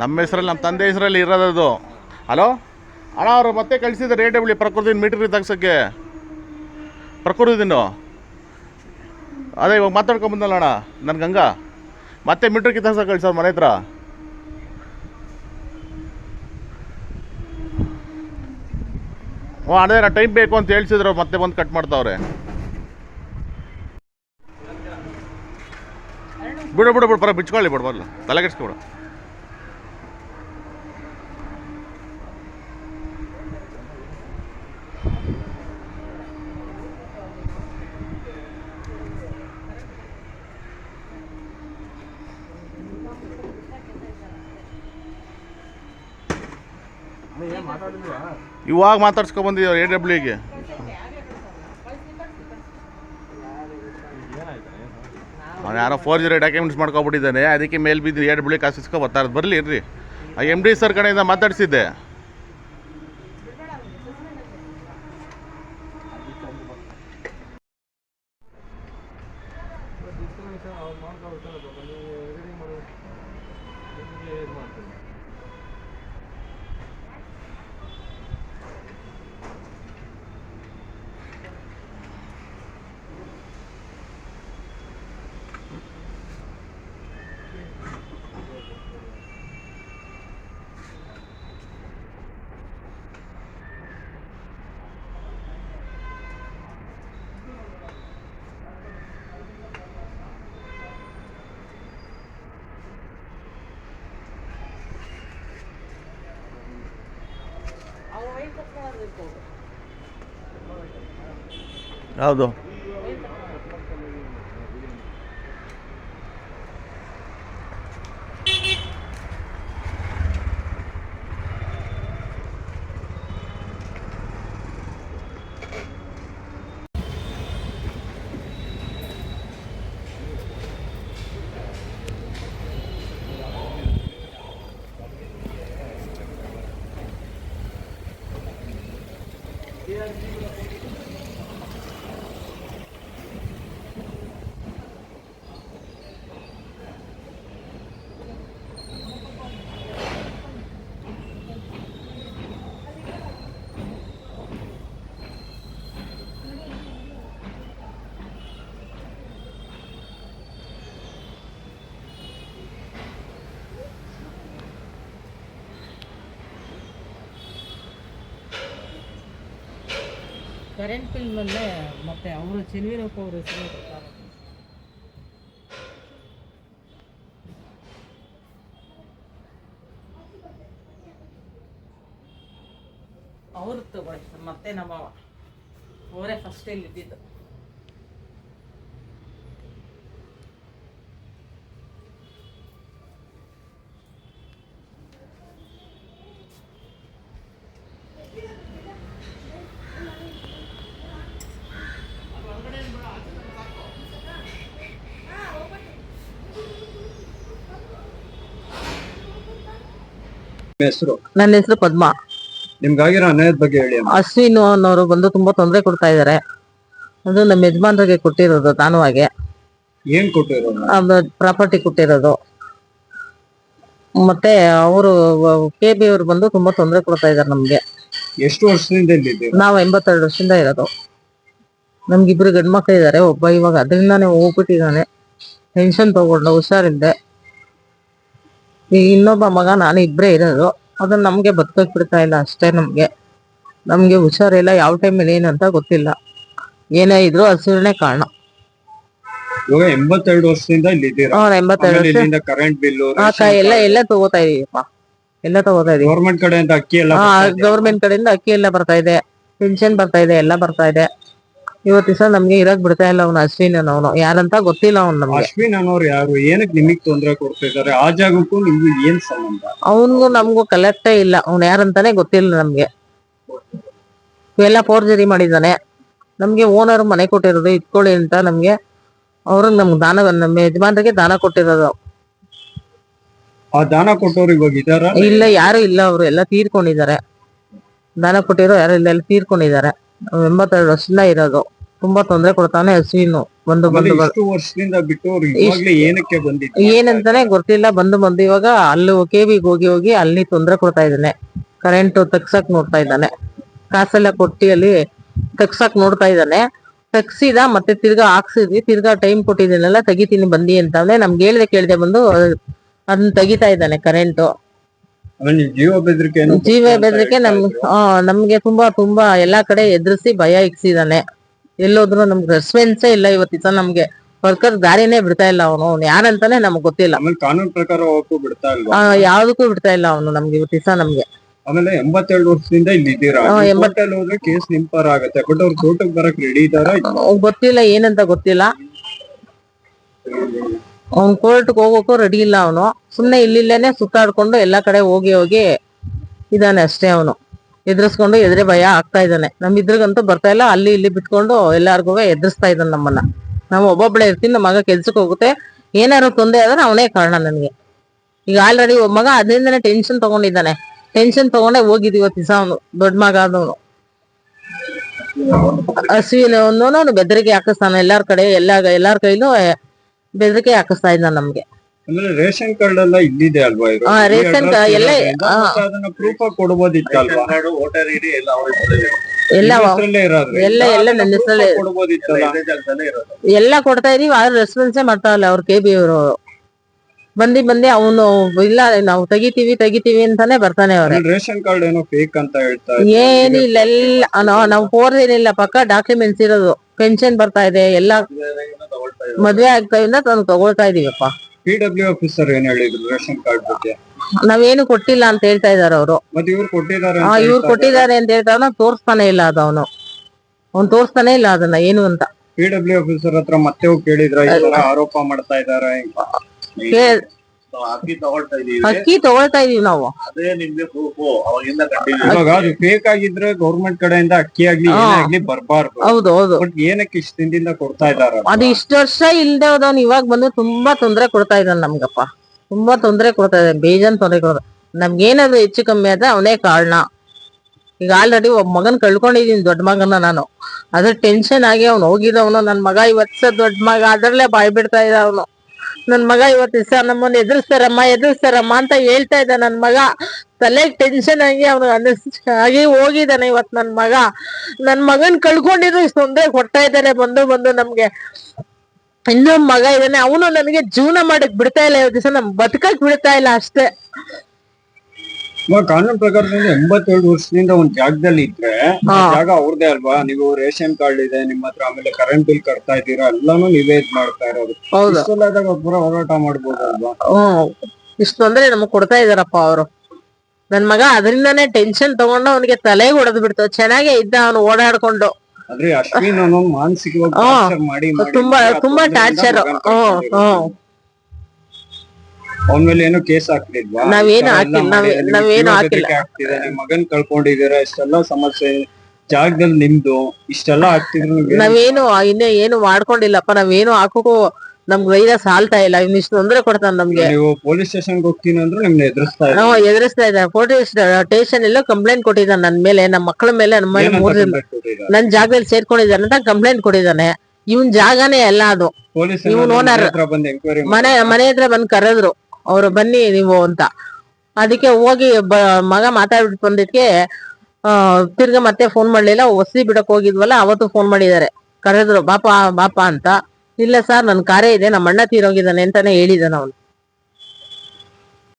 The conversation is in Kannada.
ನಮ್ಮ ಹೆಸರಲ್ಲಿ, ನಮ್ಮ ತಂದೆ ಹೆಸರಲ್ಲಿ ಇರೋದದು. ಹಲೋ ಅಣ್ಣ, ಅವರು ಮತ್ತೆ ಕಳಿಸಿದ್ರೆ ರೇಟ್ ಬಿಳಿ ಪ್ರಕೃತಿನ ಮೀಟ್ರ್ ತೆಗ್ಸೋಕ್ಕೆ. ಪ್ರಕೃತಿನು? ಅದೇ, ಇವಾಗ ಮಾತಾಡ್ಕೊಂಬಂದಲ್ಲ ಅಣ್ಣ ನನ್ನ ಗಂಗಾ. ಮತ್ತೆ ಮೀಟ್ರಿಗೆ ಕಿತ್ತಾಕ್ಸಕ್ಕೆ ಕಳ್ಸೋರು ಮನೆ ಹತ್ರ. ಹ್ಞೂ ಅಣ್ಣ ಟೈಮ್ ಬೇಕು ಅಂತ ಹೇಳ್ಸಿದ್ರು, ಮತ್ತೆ ಬಂದು ಕಟ್ ಮಾಡ್ತಾವ್ರೆ. ಬಿಡು ಬಿಡು ಬಿಡು ಪರ ಬಿಚ್ಕೊಳ್ಳಿ ಬಿಡು ಬರಲ್ಲ ತಲೆ ಕೆಡ್ಸ್ಕೊಬಿಡು ಇವಾಗ ಮಾತಾಡ್ಸ್ಕೊಬಂದಿದ್ದೀವಿ ಎ ಡಬ್ಲ್ಯೂಗೆ ಅವ್ನು ಯಾರೋ ಫೋರ್ ಜೀರೋ ಡಾಕ್ಯುಮೆಂಟ್ಸ್ ಮಾಡ್ಕೊಬಿಟ್ಟಿದ್ದಾನೆ. ಅದಕ್ಕೆ ಮೇಲೆ ಬಿದ್ದು ಎರಡು ಬಿಳಿ ಕಾಸು ಇಸ್ಕೊ ಬರ್ತಾ ಇರೋದು ಬರಲಿ ಇರ್ರಿ. ಎಂ ಡಿ ಸರ್ ಕಡೆಯಿಂದ ಮಾತಾಡಿಸಿದ್ದೆ. ಹೌದು. ಕರೆಂಟ್ ಬಿಲ್ ಮೇಲೆ ಮತ್ತೆ ಅವರು ಚೆಲುವಿನಪ್ಪ ಅವ್ರ ಹೆಸರು ಅವ್ರು ತಗೊಳ್ಳಿ ಮತ್ತೆ ನಮ್ಮವ ಅವರೇ ಫಸ್ಟ್ ಇಲ್ಲಿ ಇದ್ದಿದ್ದು. ಹೆಸರು? ನನ್ನ ಹೆಸರು ಪದ್ಮ. ನಿಮ್ಗಾಗಿರೋ ಅನ್ಯಾಯದ ಬಗ್ಗೆ ಹೇಳಿ ಅಮ್ಮ. ಅಶ್ವಿನ್ ಅನ್ನೋರು ಬಂದು ತುಂಬಾ ತೊಂದರೆ ಕೊಡ್ತಾ ಇದ್ದಾರೆ ಅದು ನಮ್ಮ ಯಜಮಾನ್ರಿಗೆ ಕೊಟ್ಟಿರೋದು ತಾನುವಾಗೆ ಏನ್ ಕೊಟ್ಟಿರೋದು? ಪ್ರಾಪರ್ಟಿ ಕೊಟ್ಟಿರೋದು. ಮತ್ತೆ ಅವರು ಕೆ ಬಿ ಅವರು ಬಂದು ತುಂಬಾ ತೊಂದರೆ ಕೊಡ್ತಾ ಇದ್ದಾರೆ ನಮ್ಗೆ. ಎಷ್ಟು ವರ್ಷದಿಂದ ಇಲ್ಲಿದ್ದೀರಾ ನಾವು ಎಂಬತ್ತೆರಡು ವರ್ಷದಿಂದ ಇರೋದು. ನಮ್ಗಿಬ್ರು ಗಂಡ್ ಮಕ್ಳು ಇದಾರೆ. ಒಬ್ಬ ಇವಾಗ ಅದರಿಂದಾನೇ ಹೋಗ್ಬಿಟ್ಟಿದ್ದಾನೆ ಟೆನ್ಷನ್ ತಗೊಂಡು ಹುಷಾರಿಲ್ದೆ. ಈಗ ಇನ್ನೊಬ್ಬ ಮಗ ನಾನು ಇಬ್ರೇ ಇರೋದು. ಅದನ್ನ ನಮಗೆ ಬದುಕಕ್ ಬಿಡ್ತಾ ಇಲ್ಲ ಅಷ್ಟೇ ನಮಗೆ. ನಮಗೆ ಹುಷಾರಿಲ್ಲ ಯಾವ ಟೈಮಲ್ಲಿ ಏನಂತ ಗೊತ್ತಿಲ್ಲ. ಏನೇ ಇದ್ರು ಹಸಿರನೇ ಕಾರಣ. ಇವಾಗ ಎಂಬತ್ತೆರಡು ವರ್ಷದಿಂದ ಇಲ್ಲಿದ್ದೀರಾ ಅವ್ರ ಎಂಬತ್ತೆರಡು ಆಮೇಲೆ ವರ್ಷ. ಇಲ್ಲಿಂದ ಕರೆಂಟ್ ಬಿಲ್ ಆ, ಕ- ಎಲ್ಲ ಎಲ್ಲ ತಗೋತಾ ಇದೀವಪ್ಪ. ಎಲ್ಲ ತಗೋತಾ ಇದೀವಿ. ಗವರ್ಮೆಂಟ್ ಕಡೆಯಿಂದ ಅಕ್ಕಿ ಎಲ್ಲ ಬರ್ತಾ ಇದೆಯಾ? ಗೌರ್ಮೆಂಟ್ ಕಡೆಯಿಂದ ಅಕ್ಕಿ ಎಲ್ಲ ಬರ್ತಾ ಇದೆ. ಪೆನ್ಷನ್ ಬರ್ತಾ ಇದೆ ಎಲ್ಲ ಬರ್ತಾ ಇದೆ. ಇವತ್ತು ದಿವಸ ನಮ್ಗೆ ಇರಕ್ ಬಿಡ್ತಾ ಇಲ್ಲ ಅವ್ನು ಅಶ್ವಿನ್ ಅವನು. ಯಾರಂತ ಗೊತ್ತಿಲ್ಲ ಅವ್ನು ನಮ್ಗೆ. ಅಶ್ವಿನ್ ಅನ್ನೋರು ಯಾರು? ಏನಕ್ಕೆ ನಿಮಗ್ ತೊಂದರೆ ಕೊಡ್ತಿದ್ದಾರೆ ಆ ಜಾಗಕ್ಕೂ ನಿಮ್ಗೂ ಏನ್ ಸಂಬಂಧ? ಅವನ್ಗೂ ನಮ್ಗೂ ಕಲೆಕ್ಟೇ ಇಲ್ಲ. ಅವ್ನು ಯಾರಂತಾನೆ ಗೊತ್ತಿಲ್ಲ ನಮ್ಗೆ. ಇವೆಲ್ಲ ಫೋರ್ಜರಿ ಮಾಡಿದಾನೆ ನಮ್ಗೆ ಓನರ್ ಮನೆ ಕೊಟ್ಟಿರೋದು ಇಟ್ಕೊಳ್ಳಿ ಅಂತ ನಮ್ಗೆ. ಅವ್ರಿಗೆ ನಮ್ಗೆ ದಾನ ನಮ್ಮ ಯಜಮಾನರಿಗೆ ದಾನ ಕೊಟ್ಟಿರೋದು. ಆ ದಾನ ಕೊಟ್ಟವ್ರು ಇವಾಗ ಇದಾರ ಇಲ್ಲ ಯಾರು ಇಲ್ಲ. ಅವರು ಎಲ್ಲ ತೀರ್ಕೊಂಡಿದ್ದಾರೆ. ದಾನ ಕೊಟ್ಟಿರೋ ಯಾರು ಇಲ್ಲ ಎಲ್ಲ ತೀರ್ಕೊಂಡಿದ್ದಾರೆ. ಎಂಬತ್ತೆರಡು ವರ್ಷದಿಂದ ಇರೋದು. ತುಂಬಾ ತೊಂದರೆ ಕೊಡ್ತಾನೆ ಹಸುವಿನು ಬಂದು ಬಂದು ಇಷ್ಟು ವರ್ಷದಿಂದ ಬಿಟ್ಟು ಅವ್ರು ಇವಾಗ್ಲೇ ಏನಕ್ಕೆ ಬಂದಿದ್ದು? ಏನಂತಾನೆ ಗೊತ್ತಿಲ್ಲ. ಬಂದು ಬಂದು ಇವಾಗ ಅಲ್ಲಿ ಕೆಬಿಗೆ ಹೋಗಿ ಹೋಗಿ ಅಲ್ಲಿ ತೊಂದರೆ ಕೊಡ್ತಾ ಇದ್ದಾನೆ. ಕರೆಂಟ್ ತಗ್ಸಕ್ ನೋಡ್ತಾ ಇದ್ದಾನೆ. ಕಾಸೆಲ್ಲ ಕೊಟ್ಟಿ ಅಲ್ಲಿ ತಗ್ಸಕ್ ನೋಡ್ತಾ ಇದ್ದಾನೆ. ತಗ್ಸಿದ ಮತ್ತೆ ತಿರ್ಗಾ ಹಾಕ್ಸಿದ್ವಿ. ತಿರ್ಗಾ ಟೈಮ್ ಕೊಟ್ಟಿದ್ದೀನಲ್ಲ ತೆಗಿತೀನಿ ಬಂದಿ ಅಂತಂದ್ರೆ ನಮ್ಗೆ ಹೇಳ್ದೆ ಕೇಳ್ದೆ ಬಂದು ಅದನ್ನ ತೆಗಿತಾ ಇದ್ದಾನೆ ಕರೆಂಟ್ ಜೀವ ಬೆದರಿಕೆ ಜೀವ ಬೆದರಿಕೆ ನಮ್. ನಮ್ಗೆ ತುಂಬಾ ತುಂಬಾ ಎಲ್ಲಾ ಕಡೆ ಎದುರಿಸಿ ಭಯ ಇಕ್ಸಿದಾನೆ. ಎಲ್ಲೋದ್ರು ನಮ್ಗೆ ರೆಸ್ಪೆನ್ಸ್ ಇಲ್ಲ ಇವತ್ತು ದಿವಸ ನಮ್ಗೆ. ವರ್ಕರ್ ದಾರಿನೇ ಬಿಡ್ತಾ ಇಲ್ಲ ಅವನು. ಅವ್ನು ಯಾರಂತಾನೆ ನಮ್ಗೆ ಗೊತ್ತಿಲ್ಲ. ಕಾನೂನು ಪ್ರಕಾರ ಹೋಗಕ್ಕೂ ಬಿಡ್ತಾ ಇಲ್ವಾ? ಆ, ಯಾವ್ದಕ್ಕೂ ಬಿಡ್ತಾ ಇಲ್ಲ ಅವನು ನಮ್ಗೆ ಇವತ್ತಿಸ ನಮ್ಗೆ. ಆಮೇಲೆ ಎಂಬತ್ತೆರಡು ವರ್ಷದಿಂದ ಇಲ್ಲಿ ಇದ್ದೀರಾ? ಹಾ, ಎಂಬತ್- ಹೋದ್ರೆ ಕೇಸ್ ನಿಂಪರ್ ಆಗತ್ತೆ. ಬಟ್ ಅವ್ರು ಕೋರ್ಟಿಗೆ ಬರಕ್ ರೆಡಿ ಇದಾರ ಗೊತ್ತಿಲ್ಲ ಏನಂತ ಗೊತ್ತಿಲ್ಲ. ಅವ್ನ್ ಕೋರ್ಟ್ಗೆ ಹೋಗೋಕು ರೆಡಿ ಇಲ್ಲ ಅವನು. ಸುಮ್ಮನೆ ಇಲ್ಲಿಲ್ಲೇನೆ ಸುತ್ತಾಡ್ಕೊಂಡು ಎಲ್ಲಾ ಕಡೆ ಹೋಗಿ ಹೋಗಿ ಇದಾನೆ ಅಷ್ಟೇ ಅವನು. ಎದುರಿಸ್ಕೊಂಡು ಎದ್ರೆ ಭಯ ಆಗ್ತಾ ಇದ್ದಾನೆ. ನಮ್ ಇದ್ರಿಗಂತೂ ಬರ್ತಾ ಇಲ್ಲ. ಅಲ್ಲಿ ಇಲ್ಲಿ ಬಿಟ್ಕೊಂಡು ಎಲ್ಲಾರ್ಗು ಎದುರಿಸ್ತಾ ಇದ್ದಾನೆ ನಮ್ಮನ್ನ. ನಾವು ಒಬ್ಬೊಬ್ಳೆ ಇರ್ತೀನಿ ನಮ್ಮ ಮಗ ಕೆಲ್ಸಕ್ಕೆ ಹೋಗುತ್ತೆ. ಏನಾದ್ರು ತೊಂದರೆ ಆದ್ರೆ ಅವನೇ ಕಾರಣ ನನಗೆ. ಈಗ ಆಲ್ರೆಡಿ ಒಬ್ಬ ಮಗ ಅದರಿಂದನೇ ಟೆನ್ಷನ್ ತಗೊಂಡಿದ್ದಾನೆ. ಟೆನ್ಷನ್ ತಗೊಂಡೆ ಹೋಗಿದ್ ಇವತ್ತು ದಿವಸ ಅವನು. ದೊಡ್ಡ ಮಗ ಆದವನು. ಹಸುವಿನ ಬೆದರಿಕೆ ಹಾಕಿಸ್ತಾನೆ. ಎಲ್ಲಾರ್ ಕಡೆ, ಎಲ್ಲ, ಎಲ್ಲಾರ್ ಕೈಲೂ ಬೆದರಿಕೆ ಹಾಕಿಸ್ತಾ ಇದ್ದ ನಮ್ಗೆ. ಆಮೇಲೆ ರೇಷನ್ ಕಾರ್ಡ್ ಎಲ್ಲ ಇಲ್ಲಿದೆ ಅಲ್ವಾ ಇದು ಹಾ, ಈ ರೇಷನ್ address ಕಾರ್ಡ್ ಎಲ್ಲ- ಇರೋದ್ರಿಂದ ಹಾ. ಮತ್ತೆ ಅದನ್ನ ಪ್ರೂಫ್ ಆಗಿ ಕೊಡ್ಬೋದಿತ್ತಲ್ವಾ? ವೋಟರ್ ಐಡಿ ಎಲ್ಲ ಅವ್ರ ಹೆಸರಲ್ಲೇ ಎಲ್ಲ ನಿಮ್ ಹೆಸ್ರಲ್ಲೇ ಇರೋದ್ರಿಂದ ಎಲ್ಲ ಎಲ್ಲ ನನ್ನ ಅದನ್ನ proof ಹೆಸ್ರಲ್ಲೇ ಆಗಿ ಕೊಡ್ಬೋದಿತ್ತಲ್ಲ ಇದೇ ಜಾಗದಲ್ಲೇ ಇರೋದು. ಎಲ್ಲ ಕೊಡ್ತಾ ಇದೀವಿ ಆದ್ರೆ ರೆಸ್ಪಾನ್ಸೇ ಮಾಡ್ತಾ ಇಲ್ಲ ಅವ್ರ ಕೆ ಬಿ ಅವರು ಬಂದಿ ಬಂದಿ ಅವನು ಇಲ್ಲ ನಾವು ತೆಗಿತೀವಿ ತೆಗಿತೀವಿ ಅಂತಾನೆ ಬರ್ತಾನೆ ಅವ್ರೆ. ರೇಷನ್ ಕಾರ್ಡ್ ಏನೋ ಫೇಕ್ ಅಂತ ಹೇಳ್ತಾರೆ ಏನಿಲ್ಲ ಎಲ್ಲ ನಾವು ಏನಿಲ್ಲ ಪಕ್ಕ ಡಾಕ್ಯುಮೆಂಟ್ಸ್ ಇರೋದು. ಪೆನ್ಷನ್ ಬರ್ತಾ ಇದೆ ಎಲ್ಲ ಮದ್ವೆ ಆಗ್ತಾ ಇಂದ ತಂದು ತಗೊಳ್ತಾ ಇದೀವಪ್ಪ. ಪಿ ಡಬ್ಲ್ಯೂ ಆಫೀಸರ್ ಏನ್ ಹೇಳಿದ್ರು ರೇಷನ್ ಕಾರ್ಡ್ ಬಗ್ಗೆ? ನಾವೇನು ಕೊಟ್ಟಿಲ್ಲ ಅಂತ ಹೇಳ್ತಾ ಇದಾರೆ ಅವರು. ಮತ್ತೆ ಇವ್ರು ಕೊಟ್ಟಿದ್ದಾರೆ ಹಾ ಇವ್ರು ಕೊಟ್ಟಿದ್ದಾರೆ ಅಂತ ಹೇಳ್ತಾರ ನಾವು ತೋರಿಸ್ತಾನೆ ಇಲ್ಲ ಅದು ಅವನು. ಅವ್ನು ತೋರಿಸ್ತಾನೆ ಇಲ್ಲ ಅದನ್ನ ಏನು ಅಂತ. ಪಿ ಡಬ್ಲ್ಯೂ ಆಫೀಸರ್ ಹತ್ರ ಮತ್ತೆ ಹೋಗಿ ಕೇಳಿದ್ರ ಈ ತರ ಆರೋಪ ಮಾಡ್ತಾ ಇದಾರೆ ಅಕ್ಕಿ ತಗೊಳ್ತಾ ಇದೀವಿ. ಅಕ್ಕಿ ತಗೊಳ್ತಾ ಇದೀವಿ ನಾವು. ಅದೇ ನಿಮ್ಗೆ ಪ್ರೂಫ್ ಅವಾಗಿಂದ ಕಂಟಿನ್ಯೂ. ಇವಾಗ ಅದು ಫೇಕ್ ಆಗಿದ್ರೆ ಗೌರ್ಮೆಂಟ್ ಕಡೆಯಿಂದ ಅಕ್ಕಿ ಆಗ್ಲಿ ಏನೇ ಆಗ್ಲಿ ಬರ್ಬಾರ್ದು. ಹೌದು ಹೌದು. ಬಟ್ ಏನಕ್ಕೆ ಇಷ್ಟ ದಿನದಿಂದ ಕೊಡ್ತಾ ಇದಾರ ಅದು ಇಷ್ಟ ವರ್ಷ ಇಲ್ದೆ ಹೋದವ್ನು ಇವಾಗ ಬಂದು ತುಂಬಾ ತೊಂದರೆ ಕೊಡ್ತಾ ಇದ್ದಾನೆ ನಮ್ಗಪ್ಪ. ತುಂಬಾ ತೊಂದರೆ ಕೊಡ್ತಾ ಇದ್ದಾನೆ ಬೇಜಾನ್ ತೊಂದರೆ ಕೊಡ್ತಾ ನಮ್ಗೇನಾದ್ರು ಹೆಚ್ಚು ಕಮ್ಮಿ ಆದ್ರೆ ಅವನೇ ಕಾರಣ. ಈಗ ಆಲ್ರೆಡಿ ಒಬ್ಬ ಮಗನ್ ಕಳ್ಕೊಂಡಿದೀನಿ ದೊಡ್ಡ ಮಗನ ನಾನು. ಅದ್ರ ಟೆನ್ಷನ್ ಆಗಿ ಅವ್ನು ಹೋಗಿದವನು ನನ್ ಮಗ ಇವತ್ತು ದೊಡ್ಡ ಮಗ ಅದ್ರಲ್ಲೇ ಬಾಯ್ ಬಿಡ್ತಾ ಇದ್ದ ಅವನು. ನನ್ ಮಗ ಇವತ್ತು ಸರ್ ನಮ್ಮನ್ನ ಎದುರಿಸ್ತಾರಮ್ಮ ಎದುರಿಸ್ತಾರಮ್ಮ ಅಂತ ಹೇಳ್ತಾ ಇದ್ದ ನನ್ ಮಗ. ತಲೆಗೆ ಟೆನ್ಷನ್ ಆಗಿ ಅವನು ಅನಿಸ್ ಆಗಿ ಹೋಗಿದ್ದಾನೆ ಇವತ್ ನನ್ ಮಗ. ನನ್ ಮಗನ್ ಕಳ್ಕೊಂಡಿದ್ರು ತೊಂದ್ರೆ ಕೊಡ್ತಾ ಇದ್ದಾನೆ, ಬಂದು ಬಂದು ನಮ್ಗೆ. ಇನ್ನೊಂದ್ ಮಗ ಇದಾನೆ ಅವನು ನನಗೆ ಜೀವನ ಮಾಡಕ್ ಬಿಡ್ತಾ ಇಲ್ಲ, ಇವತ್ತು ದಿವಸ ನಮ್ ಬದುಕಕ್ ಬಿಡ್ತಾ ಇಲ್ಲ ಅಷ್ಟೇ. ಇವಾಗ ಕಾನೂನು ಪ್ರಕಾರ ಎಂಬತ್ತೇಳು ವರ್ಷದಿಂದ ಒಂದ್ ಜಾಗದಲ್ಲಿ ಇದ್ರೆ ಆ ಜಾಗ ಅವ್ರದೇ ಅಲ್ವಾ? ನೀವು ರೇಷನ್ ಕಾರ್ಡ್ ಇದೆ ನಿಮ್ಮ ಹತ್ರ ಆಮೇಲೆ ಕರೆಂಟ್ ಬಿಲ್ ಕಟ್ತಾ ಇದ್ದೀರಾ? ಎಲ್ಲಾನು ನೀವೇ ಇದ್ ಮಾಡ್ತಾ ಇರೋದು. ಹೌದು. ಇಷ್ಟೆಲ್ಲಾದಾಗ ಪೂರ ಹೋರಾಟ ಮಾಡ್ಬೋದಲ್ವಾ ಹ್ಮ್. ಇಷ್ಟು ತೊಂದ್ರೆ ನಮಗ್ ಕೊಡ್ತಾ ಇದಾರಪ್ಪ ಅವರು. ನನ್ ಮಗ ಅದರಿಂದಾನೇ ಟೆನ್ಷನ್ ತಗೊಂಡು ಅವನಿಗೆ ತಲೆಗೆ ಹೊಡೆದ್ ಬಿಡ್ತು. ಚೆನ್ನಾಗೇ ಇದ್ದ ಅವನು ಓಡಾಡ್ಕೊಂಡು. ಆದ್ರೆ ಅಶ್ವಿನ್ ಮಾನಸಿಕವಾಗಿ torture ಮಾಡಿ ತುಂಬಾ ತುಂಬಾ ಟಾರ್ಚರ್ ಹ್ಮ್. ಅವನ ಮೇಲೆ ಏನೋ ಕೇಸ್ ಹಾಕ್ಲಿಲ್ವಾ? ನಾವೇನು ಹಾಕಿಲ್ಲ, ನಾವ್- ನಾವೇನು ಹಾಕಿಲ್ಲ. ಆಗ್ತಿದೆ ನಿಮ್ ಮಗನ್ ಕಳ್ಕೊಂಡಿದೀರ ಇಷ್ಟೆಲ್ಲ ಸಮಸ್ಯೆ ಜಾಗದಲ್ಲಿ ನಿಮ್ದು ಇಷ್ಟೆಲ್ಲ ಆಗ್ತಿದ್ರು ನಾವೇನು ಇನ್ನೇ ಏನು ಮಾಡ್ಕೊಂಡಿಲ್ಲಪ್ಪ ನಾವೇನು ಹಾಕೋಕು ನಮ್ಗ್ ವೈರ ಸಾಲ್ತಾ ಇಲ್ಲ ಇನ್ ಇಷ್ಟು ತೊಂದ್ರೆ ಕೊಡ್ತಾನೆ ನಮ್ಗೆ. ನೀವು ಪೊಲೀಸ್ ಸ್ಟೇಷನ್ಗೆ ಹೋಗ್ತೀನಿ ಅಂದ್ರೆ ನಿಮ್ನ ಎದುರಿಸ್ತಾ ಇದ್ದಾರೆ. ನಾವು ಎದುರಿಸ್ತಾ ಇದ್ದಾನೆ ಪೊಲೀಸ್ ಸ್ಟೇಷನ್ ಎಲ್ಲ ಕಂಪ್ಲೇಂಟ್ ಕೊಟ್ಟಿದ್ದಾನೆ ನನ್ ಮೇಲೆ ನಮ್ಮ ಮಕ್ಕಳ ಮೇಲೆ ನಮ್ಮ ಮೇಲೆ ಏನಂತ ಮೂರ್ ಕೊಟ್ಟಿದ್ದಾರೆ? ನನ್ ಜಾಗದಲ್ಲಿ ಸೇರ್ಕೊಂಡಿದ್ದಾನೆ ಅಂತ ಕಂಪ್ಲೇಂಟ್ ಕೊಟ್ಟಿದ್ದಾನೆ. ಇವನ್ ಜಾಗನೇ ಎಲ್ಲ ಅದು. ಪೊಲೀಸ್ ಓನರ್ ಏನಾದ್ರು owner. ಮನೆ ಹತ್ರ ಬಂದು ಎಂಕ್ವೈರಿ ಮನೆ ಮನೆ ಹತ್ರ ಬಂದ್ ಕರೆದ್ರು. ಅವ್ರು ಬನ್ನಿ ನೀವು ಅಂತ. ಅದಕ್ಕೆ ಹೋಗಿ ಮಗ ಮಾತಾಡ್ಬಿಟ್ಟು ಬಂದಿದ್ಕೆ ತಿರ್ಗ ಮತ್ತೆ ಫೋನ್ ಮಾಡ್ಲಿಲ್ಲ ಹೊಸಿ ಬಿಡಕ್ ಹೋಗಿದ್ವಲ್ಲ, ಅವತ್ತು ಫೋನ್ ಮಾಡಿದ್ದಾರೆ. ಕರೆದ್ರು, ಬಾಪ ಬಾಪ ಅಂತ. ಇಲ್ಲ ಸರ್, ನನ್ ಕಾರೇ ಇದೆ ನಮ್ಮ ಅಣ್ಣ ತೀರೋಗಿದ್ದಾನೆ ಅಂತಾನೆ ಹೇಳಿದಾನ ಅವನು